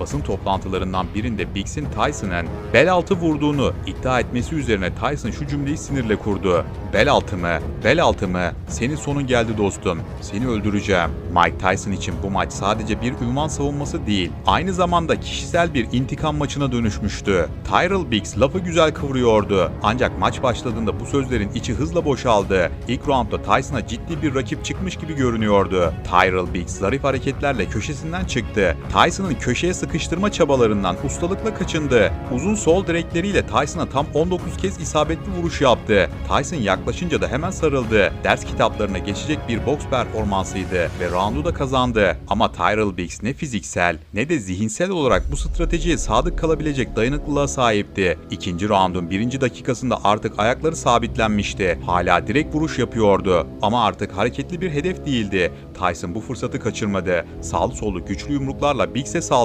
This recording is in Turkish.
Basın toplantılarından birinde Biggs'in Tyson'ın bel altı vurduğunu iddia etmesi üzerine Tyson şu cümleyi sinirle kurdu. Bel altı mı? Bel altı mı? Senin sonun geldi dostum. Seni öldüreceğim. Mike Tyson için bu maç sadece bir ünvan savunması değil, aynı zamanda kişisel bir intikam maçına dönüşmüştü. Tyrell Biggs lafı güzel kıvırıyordu. Ancak maç başladığında bu sözlerin içi hızla boşaldı. İlk roundda Tyson'a ciddi bir rakip çıkmış gibi görünüyordu. Tyrell Biggs zarif hareketlerle köşesinden çıktı. Tyson'ın köşeye sıkıştırma çabalarından ustalıkla kaçındı. Uzun sol direkleriyle Tyson'a tam 19 kez isabetli vuruş yaptı. Tyson yaklaşınca da hemen sarıldı. Ders kitaplarına geçecek bir boks performansıydı ve roundu da kazandı. Ama Tyrell Biggs ne fiziksel ne de zihinsel olarak bu stratejiye sadık kalabilecek dayanıklılığa sahipti. İkinci roundun birinci dakikasında artık ayakları sabitlenmişti. Hala direkt vuruş yapıyordu ama artık hareketli bir hedef değildi. Tyson bu fırsatı kaçırmadı. Sağlı sollu güçlü yumruklarla Biggs'e saldırdı